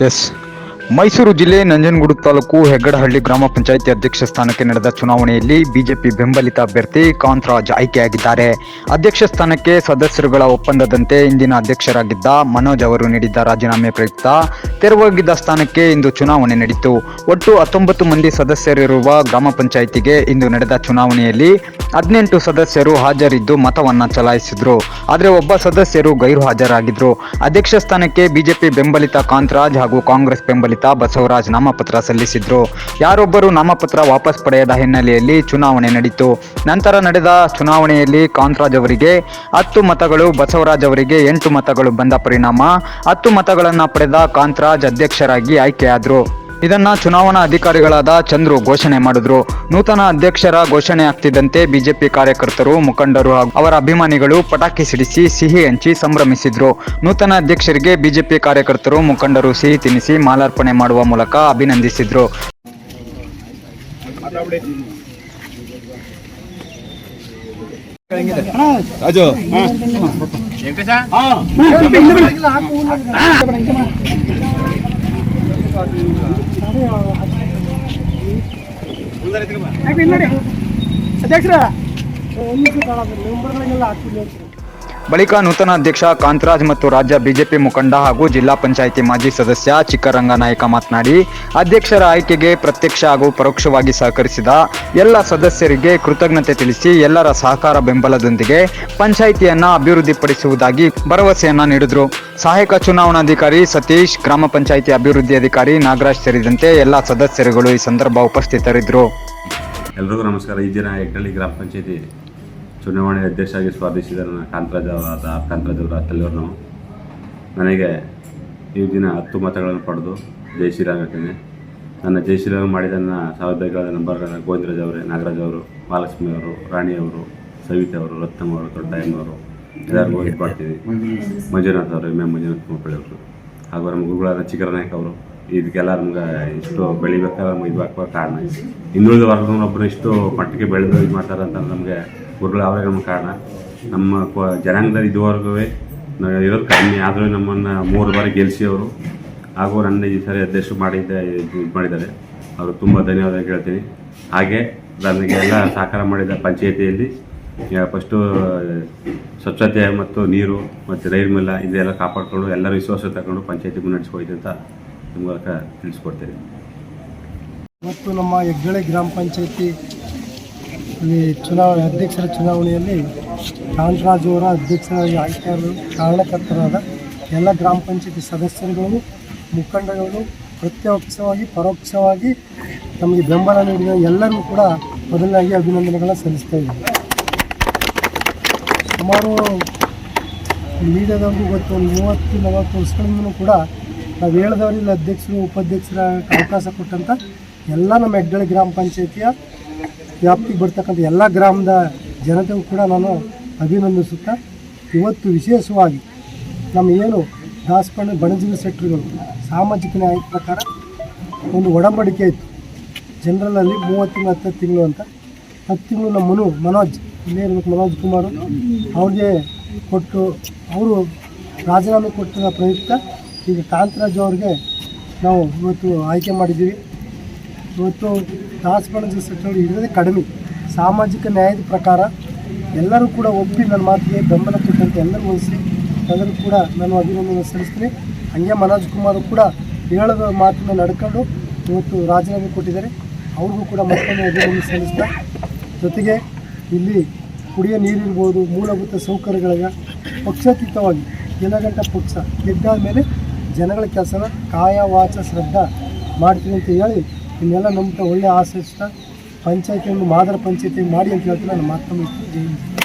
S. Mysuru ಜಿಲ್ಲೆ ನಂಜನಗೂಡು ತಾಲೂಕು ಹೆಗ್ಗಡಹಳ್ಳಿ ಗ್ರಾಮ ಪಂಚಾಯಿತಿ ಅಧ್ಯಕ್ಷ ಸ್ಥಾನಕ್ಕೆ ನಡೆದ ಚುನಾವಣೆಯಲ್ಲಿ ಬಿಜೆಪಿ ಬೆಂಬಲಿತ ಅಭ್ಯರ್ಥಿ ಕಾಂತರಾಜ್ ಆಯ್ಕೆಯಾಗಿದ್ದಾರೆ. ಅಧ್ಯಕ್ಷ ಸ್ಥಾನಕ್ಕೆ ಸದಸ್ಯರುಗಳ ಒಪ್ಪಂದದಂತೆ ಇಂದಿನ ಅಧ್ಯಕ್ಷರಾಗಿದ್ದ ಮನೋಜ್ ಅವರು ನೀಡಿದ್ದ ರಾಜೀನಾಮೆ ಪ್ರಯುಕ್ತ ತೆರವಾಗಿದ್ದ ಸ್ಥಾನಕ್ಕೆ ಇಂದು ಚುನಾವಣೆ ನಡೆಯಿತು ಒಟ್ಟು ಹತ್ತೊಂಬತ್ತು ಮಂದಿ ಸದಸ್ಯರಿರುವ ಗ್ರಾಮ ಪಂಚಾಯಿತಿಗೆ ಇಂದು ನಡೆದ ಚುನಾವಣೆಯಲ್ಲಿ ಹದಿನೆಂಟು ಸದಸ್ಯರು ಹಾಜರಿದ್ದು ಮತವನ್ನ ಚಲಾಯಿಸಿದ್ರು. ಆದರೆ ಒಬ್ಬ ಸದಸ್ಯರು ಗೈರು ಹಾಜರಾಗಿದ್ರು ಅಧ್ಯಕ್ಷ ಸ್ಥಾನಕ್ಕೆ ಬಿಜೆಪಿ ಬೆಂಬಲಿತ ಕಾಂತರಾಜ್ ಹಾಗೂ ಕಾಂಗ್ರೆಸ್ ಬೆಂಬಲಿತ ಬಸವರಾಜ್ ನಾಮಪತ್ರ ಸಲ್ಲಿಸಿದ್ರು. ಯಾರೊಬ್ಬರು ನಾಮಪತ್ರ ವಾಪಸ್ ಪಡೆಯದ ಹಿನ್ನೆಲೆಯಲ್ಲಿ ಚುನಾವಣೆ ನಡೆಯಿತು ನಂತರ ನಡೆದ ಚುನಾವಣೆಯಲ್ಲಿ ಕಾಂತರಾಜ್ ಅವರಿಗೆ ಹತ್ತು ಮತಗಳು, ಬಸವರಾಜ್ ಅವರಿಗೆ ಎಂಟು ಮತಗಳು ಬಂದ ಪರಿಣಾಮ. ಹತ್ತು ಮತಗಳನ್ನು ಪಡೆದ ಕಾಂತರಾಜ್ ಅಧ್ಯಕ್ಷರಾಗಿ ಆಯ್ಕೆಯಾದರು. ಇದನ್ನ ಚುನಾವಣಾ ಅಧಿಕಾರಿಗಳಾದ ಚಂದ್ರು ಘೋಷಣೆ ಮಾಡಿದ್ರು. ನೂತನ ಅಧ್ಯಕ್ಷರ ಘೋಷಣೆ ಆಗ್ತಿದ್ದಂತೆ ಬಿಜೆಪಿ ಕಾರ್ಯಕರ್ತರು ಮುಖಂಡರು ಹಾಗೂ ಅವರ ಅಭಿಮಾನಿಗಳು ಪಟಾಕಿ ಸಿಡಿಸಿ ಸಿಹಿ ಹಂಚಿ ಸಂಭ್ರಮಿಸಿದ್ರು. ನೂತನ ಅಧ್ಯಕ್ಷರಿಗೆ ಬಿಜೆಪಿ ಕಾರ್ಯಕರ್ತರು ಮುಖಂಡರು ಸಿಹಿ ತಿನ್ನಿಸಿ ಮಾಲಾರ್ಪಣೆ ಮಾಡುವ ಮೂಲಕ ಅಭಿನಂದಿಸಿದ್ರು. ರಾಜು. ಅಧ್ಯಕ್ಷರ ಮೆಂಬರ್ಗಳಿಗೆಲ್ಲ ಹಾಕ್ಬಿಡ್ಲಿ ಬಳಿಕ ನೂತನ ಅಧ್ಯಕ್ಷ ಕಾಂತರಾಜ್ ಮತ್ತು ರಾಜ್ಯ ಬಿಜೆಪಿ ಮುಖಂಡ ಹಾಗೂ ಜಿಲ್ಲಾ ಪಂಚಾಯಿತಿ ಮಾಜಿ ಸದಸ್ಯ ಚಿಕ್ಕರಂಗ ನಾಯಕ ಮಾತನಾಡಿ, ಅಧ್ಯಕ್ಷರ ಆಯ್ಕೆಗೆ ಪ್ರತ್ಯಕ್ಷ ಹಾಗೂ ಪರೋಕ್ಷವಾಗಿ ಸಹಕರಿಸಿದ ಎಲ್ಲ ಸದಸ್ಯರಿಗೆ ಕೃತಜ್ಞತೆ ತಿಳಿಸಿ ಎಲ್ಲರ ಸಹಕಾರ ಬೆಂಬಲದೊಂದಿಗೆ ಪಂಚಾಯಿತಿಯನ್ನ ಅಭಿವೃದ್ಧಿಪಡಿಸುವುದಾಗಿ ಭರವಸೆಯನ್ನ ನೀಡಿದ್ರು. ಸಹಾಯಕ ಚುನಾವಣಾಧಿಕಾರಿ ಸತೀಶ್, ಗ್ರಾಮ ಪಂಚಾಯಿತಿ ಅಭಿವೃದ್ಧಿ ಅಧಿಕಾರಿ ನಾಗರಾಜ್ ಸೇರಿದಂತೆ ಎಲ್ಲ ಸದಸ್ಯರುಗಳು ಈ ಸಂದರ್ಭ ಉಪಸ್ಥಿತರಿದ್ದರು. ಎಲ್ರಿಗೂ ನಮಸ್ಕಾರ. ಈ ದಿನ ಗ್ರಾಮ ಪಂಚಾಯತಿ ಚುನಾವಣೆ ಅಧ್ಯಕ್ಷರಾಗಿ ಸ್ಪರ್ಧಿಸಿದ ನನ್ನ ಕಾಂತರಾಜ್ ಅವರಾದ ಕಾಂತರಾಜ್ ಅವರ ತಲೆಯವರು ನಾವು. ನನಗೆ ಈ ದಿನ ಹತ್ತು ಮತಗಳನ್ನು ಪಡೆದು ಜೈ ಶ್ರೀರಾಮ್ ನನ್ನ ಜೈ ಶ್ರೀರಾಮ್ ನನ್ನ ಸಹೋದ್ಯೋಗಿಗಳಾದ ನಂಬರ್ ಗೋವಿಂದರಾಜ್ ಅವರೇ, ನಾಗರಾಜ್ ಅವರು ಮಹಾಲಕ್ಷ್ಮಿ ಅವರು, ರಾಣಿ ಅವರು, ಸವಿತಾ ಅವರು ರತ್ನಮ್ಮ ಅವರು ದೊಡ್ಡಯ್ಯನವರು ಎಲ್ಲರಿಗೂ ಇದು ಮಾಡ್ತೀವಿ ಮಂಜುನಾಥ್ ಅವರು ಎಂ ಎಂ ಮಂಜುನಾಥ್ ಕುಮಪಳ್ಳಿ ಅವರು, ಹಾಗೂ ನಮ್ಮ ಗುರುಗಳಾದ ಚಿಕ್ಕರನಾಯಕ್ ಅವರು. ಇದಕ್ಕೆಲ್ಲ ನಮ್ಗೆ ಇಷ್ಟು ಬೆಳಿಬೇಕಾದ್ರೆ ನಮ್ಗೆ ಇದು ಹಾಕುವ ಕಾರಣ. ಹಿಂದುಳಿದ ವರ್ಗದೊಬ್ಬರು ಇಷ್ಟು ಮಟ್ಟಿಗೆ ಬೆಳೆದು ಇದು ಮಾಡ್ತಾರೆ ಅಂತ ನಮಗೆ ಗುರುಗಳು ನಮ್ಮ ಕಾರಣ ನಮ್ಮ ಜನಾಂಗದಲ್ಲಿ ಇದುವರೆಗೂ ಇರೋದು ಕಮ್ಮಿ ಆದರೂ ನಮ್ಮನ್ನು ಮೂರು ಬಾರಿ ಗೆಲ್ಲಿಸಿ ಅವರು ಹಾಗೂ ನನ್ನ ಈ ಸರಿ ಅಧ್ಯಕ್ಷ ಮಾಡಿದ್ದೆ ಇದು ಮಾಡಿದ್ದಾರೆ. ಅವರು ತುಂಬ ಧನ್ಯವಾದ ಹೇಳ್ತೀನಿ. ಹಾಗೆ ನನಗೆ ಎಲ್ಲ ಸಹಕಾರ ಮಾಡಿದ ಪಂಚಾಯಿತಿಯಲ್ಲಿ ಫಸ್ಟು, ಸ್ವಚ್ಛತೆ ಮತ್ತು ನೀರು ಮತ್ತು ರೈಲ್ ಮೇಲ ಇದೆಲ್ಲ ಕಾಪಾಡಿಕೊಂಡು ಎಲ್ಲರೂ ವಿಶ್ವಾಸ ತಗೊಂಡು ಪಂಚಾಯತಿ ಮುನ್ನಡೆಸ್ಕೊಯ್ತು ಅಂತ ಮೂಲಕ ತಿಳಿಸ್ಕೊಡ್ತೇನೆ. ಮತ್ತು ನಮ್ಮ ಹೆಗ್ಗಳೆ ಗ್ರಾಮ ಪಂಚಾಯತಿ ಈ ಚುನಾವಣೆ, ಅಧ್ಯಕ್ಷರ ಚುನಾವಣೆಯಲ್ಲಿ ಕಾಂತರಾಜ್ ಅವರ ಅಧ್ಯಕ್ಷರಾಗಿ ಆಯ್ಕೆಯಾಗಲು ಕಾರಣಕರ್ತರಾದ ಎಲ್ಲ ಗ್ರಾಮ ಪಂಚಾಯತಿ ಸದಸ್ಯರುಗಳು ಮುಖಂಡಗಳು ಪ್ರತ್ಯಕ್ಷವಾಗಿ ಪರೋಕ್ಷವಾಗಿ ನಮಗೆ ಬೆಂಬಲ ನೀಡಿದ ಎಲ್ಲರಿಗೂ ಕೂಡ ಮೊದಲಾಗಿ ಅಭಿನಂದನೆಗಳನ್ನು ಸಲ್ಲಿಸ್ತಾ ಇದ್ದೀವಿ ಸುಮಾರು ಮೀಡಿಯಾದವ್ರಿಗೂ ಗೊತ್ತು, ಒಂದು ಮೂವತ್ತು, ನಲವತ್ತು ವರ್ಷಗಳಿಂದಲೂ ಕೂಡ ನಾವು ಹೇಳಿದವರಿಲ್ಲ, ಅಧ್ಯಕ್ಷರು, ಉಪಾಧ್ಯಕ್ಷರ ಅವಕಾಶ ಕೊಟ್ಟಂಥ ಎಲ್ಲ ನಮ್ಮ ಹೆಗ್ಗಳ ಗ್ರಾಮ ಪಂಚಾಯತಿಯ ವ್ಯಾಪ್ತಿಗೆ ಬರ್ತಕ್ಕಂಥ ಎಲ್ಲ ಗ್ರಾಮದ ಜನತೆಗೂ ಕೂಡ ನಾನು ಅಭಿನಂದಿಸುತ್ತಾ, ಇವತ್ತು ವಿಶೇಷವಾಗಿ ನಮ್ಮ ಏನು ದಾಸಪಣ್ಣ ಬಣಜಿನ ಸೆಟ್ರುಗಳು ಸಾಮಾಜಿಕ ನ್ಯಾಯ ಪ್ರಕಾರ ಒಂದು ಒಡಂಬಡಿಕೆ ಇತ್ತು. ಜನರಲಲ್ಲಿ ಮೂವತ್ತು ತಿಂಗಳು ಹತ್ತು ತಿಂಗಳು ಅಂತ. ಹತ್ತು ತಿಂಗಳು ನಮ್ಮ ಮನು, ಮನೋಜ್, ಇಲ್ಲೇ ಮನೋಜ್ ಕುಮಾರ್ ಅವ್ರಿಗೆ ಕೊಟ್ಟು, ಅವರು ರಾಜೀನಾಮೆ ಕೊಟ್ಟಿರೋ ಪ್ರಯುಕ್ತ ಈಗ ಕಾಂತರಾಜ್ ಅವ್ರಿಗೆ ನಾವು ಇವತ್ತು ಆಯ್ಕೆ ಮಾಡಿದ್ದೀವಿ. ಇವತ್ತು ದಾಸಪಣ ಸಚಿವರು ಇರೋದೇ ಕಡಿಮೆ. ಸಾಮಾಜಿಕ ನ್ಯಾಯದ ಪ್ರಕಾರ ಎಲ್ಲರೂ ಕೂಡ ಒಪ್ಪಿ ನನ್ನ ಮಾತಿಗೆ ಬೆಂಬಲ ಕೊಟ್ಟಂತೆ ಎಲ್ಲರೂ ವಹಿಸಿ ಎಲ್ಲರೂ ಕೂಡ ನಾನು ಅಭಿನಂದನೆ ಸಲ್ಲಿಸ್ತೀನಿ. ಹಂಗೆ ಮನೋಜ್ ಕುಮಾರ್ ಕೂಡ ಹೇಳದ ಮಾತನ್ನ ನಡ್ಕೊಂಡು ಇವತ್ತು ರಾಜೀನಾಮೆ ಕೊಟ್ಟಿದ್ದಾರೆ. ಅವ್ರಿಗೂ ಕೂಡ ಮತ್ತೊಮ್ಮೆ ಅಭಿನಂದನೆ ಸಲ್ಲಿಸ್ತಾ, ಜೊತೆಗೆ ಇಲ್ಲಿ ಕುಡಿಯೋ ನೀರಿರ್ಬೋದು ಮೂಲಭೂತ ಸೌಕರ್ಯಗಳಿಗೆ ಪಕ್ಷಾತೀತವಾಗಿ ದಿನಗಂಟ ಪಕ್ಷ ಗೆದ್ದಾದ ಮೇಲೆ ಜನಗಳ ಕೆಲಸನ ಕಾಯ ವಾಚ ಶ್ರದ್ಧಾ ಮಾಡ್ತೀನಿ ಅಂತ ಹೇಳಿ ಇನ್ನೆಲ್ಲ ನಮ್ಮ ಒಳ್ಳೆ ಆಸೆ ಇಷ್ಟ ಒಂದು ಮಾದರ ಪಂಚಾಯತಿ ಮಾಡಿ ಅಂತ ಹೇಳ್ತೀನಿ ನಾನು ಹಿಂದ್.